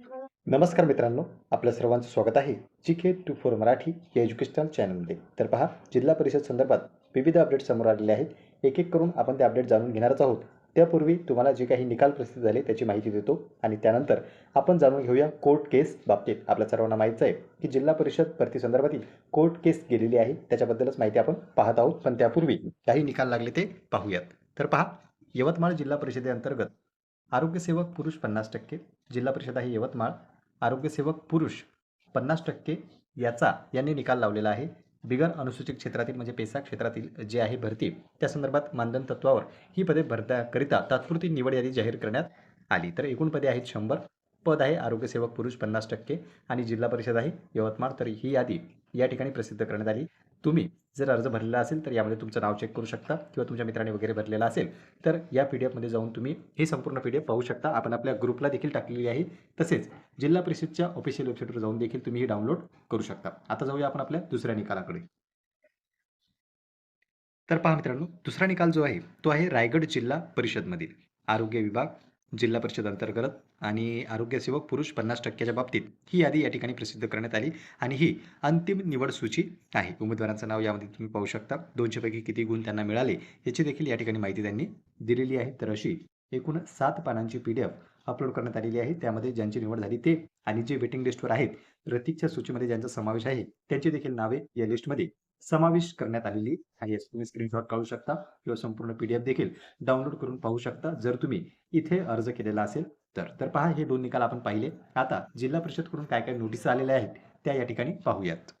नमस्कार मित्रांनो आपल्या सर्वांचं स्वागत आहे G K two four Marathi या एज्युकेशनल चॅनलमध्ये तर पहा जिल्हा परिषद संदर्भात विविध अपडेट समोर आलेले आहेत. एक एक करून आपण ते अपडेट जाणून घेणारच आहोत. त्यापूर्वी तुम्हाला जे काही निकाल प्रसिद्ध झाले त्याची माहिती देतो आणि त्यानंतर आपण जाणून घेऊया कोर्ट केस बाबतीत. आपल्या सर्वांना माहितीच आहे की जिल्हा परिषद भरती संदर्भातील कोर्ट केस गेलेली आहे. त्याच्याबद्दलच माहिती आपण पाहत आहोत. पण त्यापूर्वी काही निकाल लागले ते पाहूयात. तर पहा यवतमाळ जिल्हा परिषदेअंतर्गत आरोग्यसेवक पुरुष पन्नास टक्के जिल्हा परिषद आहे यवतमाळ. आरोग्यसेवक पुरुष पन्नास टक्के याचा यांनी निकाल लावलेला आहे. बिगर अनुसूचित क्षेत्रातील म्हणजे पेसा क्षेत्रातील जे आहे भरती त्या संदर्भात मानधन तत्वावर ही पदे भरत्याकरिता तात्पुरती निवड यादी जाहीर करण्यात आली. तर एकूण पदे आहेत शंभर पद आहे. आरोग्यसेवक पुरुष पन्नास टक्के आणि जिल्हा परिषद आहे यवतमाळ. तर ही यादी या ठिकाणी प्रसिद्ध करण्यात आली. तुम्ही जर अर्ज भरलेला असेल तर यामध्ये तुमचं नाव चेक करू शकता किंवा तुमच्या मित्राने वगैरे भरलेला असेल तर या पी डी एफमध्ये जाऊन तुम्ही हे संपूर्ण पी डी एफ पाहू शकता. आपण आपल्या ग्रुपला देखील टाकलेली आहे. तसेच जिल्हा परिषदच्या ऑफिशियल वेबसाईटवर जाऊन देखील तुम्ही ही डाउनलोड करू शकता. आता जाऊया आपण आपल्या दुसऱ्या निकालाकडे. तर पहा मित्रांनो दुसरा निकाल जो आहे तो आहे रायगड जिल्हा परिषदमधील. आरोग्य विभाग जिल्हा परिषद अंतर्गत आणि आरोग्यसेवक पुरुष पन्नास टक्क्याच्या बाबतीत ही यादी या ठिकाणी प्रसिद्ध करण्यात आली आणि ही अंतिम निवड सूची आहे. उमेदवारांचं नाव यामध्ये तुम्ही पाहू शकता. दोनशेपैकी किती गुण त्यांना मिळाले याची देखील या ठिकाणी माहिती त्यांनी दिलेली आहे. तर अशी एकूण सात पानांची पी अपलोड करण्यात आलेली आहे. त्यामध्ये ज्यांची निवड झाली ते आणि जे वेटिंग लिस्टवर आहेत प्रतीकच्या सूचीमध्ये ज्यांचा समावेश आहे त्यांची देखील नावे या लिस्टमध्ये समावेश करण्यात आलेली आहे. तुम्ही स्क्रीनशॉट काढू शकता किंवा संपूर्ण पी देखील डाउनलोड करून पाहू शकता. जर तुम्ही इथे अर्ज केलेला असेल तर तर पहा हे दोन निकाल आपण पाहिले. आता जिल्हा परिषदकडून काय काय नोटीस आलेल्या आहेत त्या या ठिकाणी पाहूयात.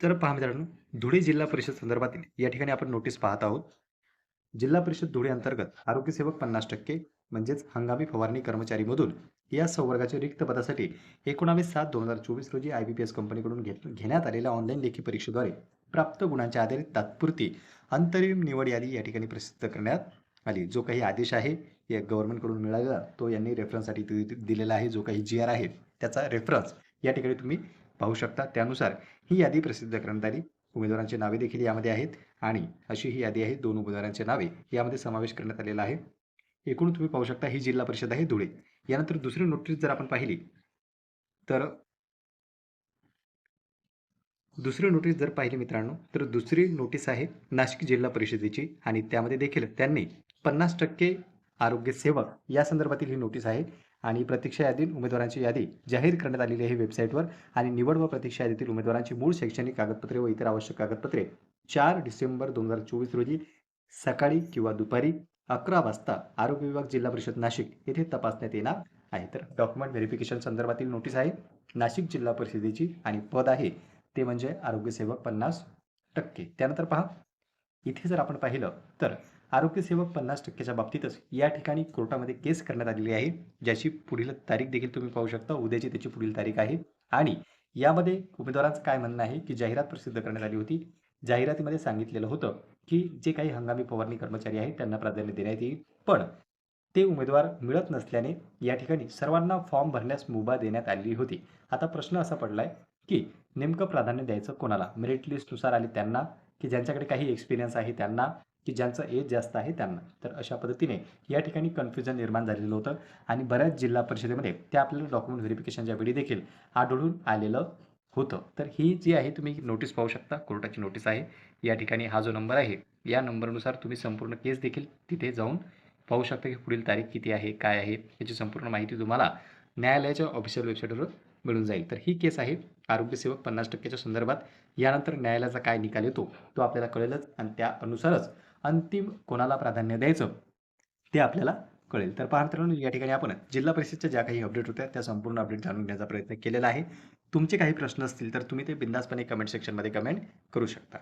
तर पहा मित्रांनो धुळे जिल्हा परिषद संदर्भातील या ठिकाणी आपण नोटीस पाहत आहोत. जिल्हा परिषद धुळे अंतर्गत आरोग्यसेवक पन्नास टक्के म्हणजेच हंगामी फवारणी कर्मचारीमधून या संवर्गाच्या रिक्त पदासाठी एकोणावीस सात दोन हजार चोवीस रोजी आय बी पी एस कंपनीकडून घेत घेण्यात आलेल्या ऑनलाईन लेखी परीक्षेद्वारे प्राप्त गुणांच्या आधारे तात्पुरती अंतरिम निवड यादी या ठिकाणी प्रसिद्ध करण्यात आली. जो काही आदेश आहे या गव्हर्नमेंटकडून मिळालेला तो यांनी रेफरन्ससाठी दिलेला आहे. जो काही जी आर आहे त्याचा रेफरन्स या ठिकाणी तुम्ही पाहू शकता. त्यानुसार ही यादी प्रसिद्ध करण्यात आली. उमेदवारांची नावे देखील यामध्ये आहेत आणि अशी ही यादी आहे दोन उमेदवारांची नावे यामध्ये समावेश करण्यात आलेला आहे. एकूण तुम्ही पाहू शकता ही जिल्हा परिषद आहे धुळे. यानंतर दुसरी नोटीस जर आपण पाहिली तर दुसरी नोटीस जर पाहिली मित्रांनो तर दुसरी नोटीस आहे नाशिक जिल्हा परिषदेची आणि त्यामध्ये देखील त्यांनी पन्नास टक्के आरोग्य सेवक या संदर्भातील ही नोटीस आहे. आणि प्रतीक्षा यादीत उमेदवारांची यादी जाहीर करण्यात आलेली आहे वेबसाईटवर आणि निवड व प्रतीक्षा यादीतील उमेदवारांची मूळ शैक्षणिक कागदपत्रे व इतर आवश्यक कागदपत्रे. चार डिसेंबर दोन हजार चोवीस रोजी सकाळी किंवा दुपारी अकरा वाजता आरोग्य विभाग जिल्हा परिषद नाशिक येथे तपासण्यात येणार आहे. तर डॉक्युमेंट व्हेरिफिकेशन संदर्भातील नोटीस आहे. नाशिक जिल्हा परिषदेची आणि पद आहे ते म्हणजे आरोग्यसेवक पन्नास टक्के. त्यानंतर पहा इथे जर आपण पाहिलं तर आरोग्यसेवक पन्नास टक्क्याच्या बाबतीतच या ठिकाणी कोर्टामध्ये केस करण्यात आलेली आहे ज्याची पुढील तारीख देखील तुम्ही पाहू शकता. उद्याची त्याची पुढील तारीख आहे. आणि यामध्ये उमेदवारांचं काय म्हणणं आहे की जाहिरात प्रसिद्ध करण्यात आली होती. जाहिरातीमध्ये सांगितलेलं होतं की जे काही हंगामी फवारणी कर्मचारी आहेत त्यांना प्राधान्य देण्यात येईल. पण ते उमेदवार मिळत नसल्याने या ठिकाणी सर्वांना फॉर्म भरण्यास मुभा देण्यात आलेली होती. आता प्रश्न असा पडलाय की नेमकं प्राधान्य द्यायचं कोणाला? मेरिट लिस्टनुसार आले त्यांना की ज्यांच्याकडे काही एक्सपिरियन्स आहे त्यांना? की ज्यांचं एज जास्त आहे त्यांना. तर अशा पद्धतीने या ठिकाणी कन्फ्युजन निर्माण झालेलं होतं आणि बऱ्याच जिल्हा परिषदेमध्ये त्या आपल्याला डॉक्युमेंट व्हेरिफिकेशनच्या वेळी देखील आढळून आलेलं होतं. तर ही जी आहे तुम्ही नोटीस पाहू शकता. कोर्टाची नोटीस आहे. या ठिकाणी हा जो नंबर आहे या नंबरनुसार तुम्ही संपूर्ण केस देखील तिथे जाऊन पाहू शकता की पुढील तारीख किती आहे काय आहे याची संपूर्ण माहिती तुम्हाला न्यायालयाच्या ऑफिशियल वेबसाईटवर मिळून जाईल. तर ही केस आहे आरोग्यसेवक पन्नास टक्क्याच्या संदर्भात. यानंतर न्यायालयाचा काय निकाल येतो तो आपल्याला कळेलच आणि त्या अनुसारच अंतिम कोणाला प्राधान्य द्यायचं ते आपल्याला कळेल. तर पहा या ठिकाणी आपण जिल्हा परिषदच्या ज्या काही अपडेट होत्या त्या संपूर्ण अपडेट जाणून घेण्याचा प्रयत्न केलेला आहे. तुमचे काही प्रश्न असतील तर तुम्ही ते बिंदासपणे कमेंट सेक्शनमध्ये कमेंट करू शकता.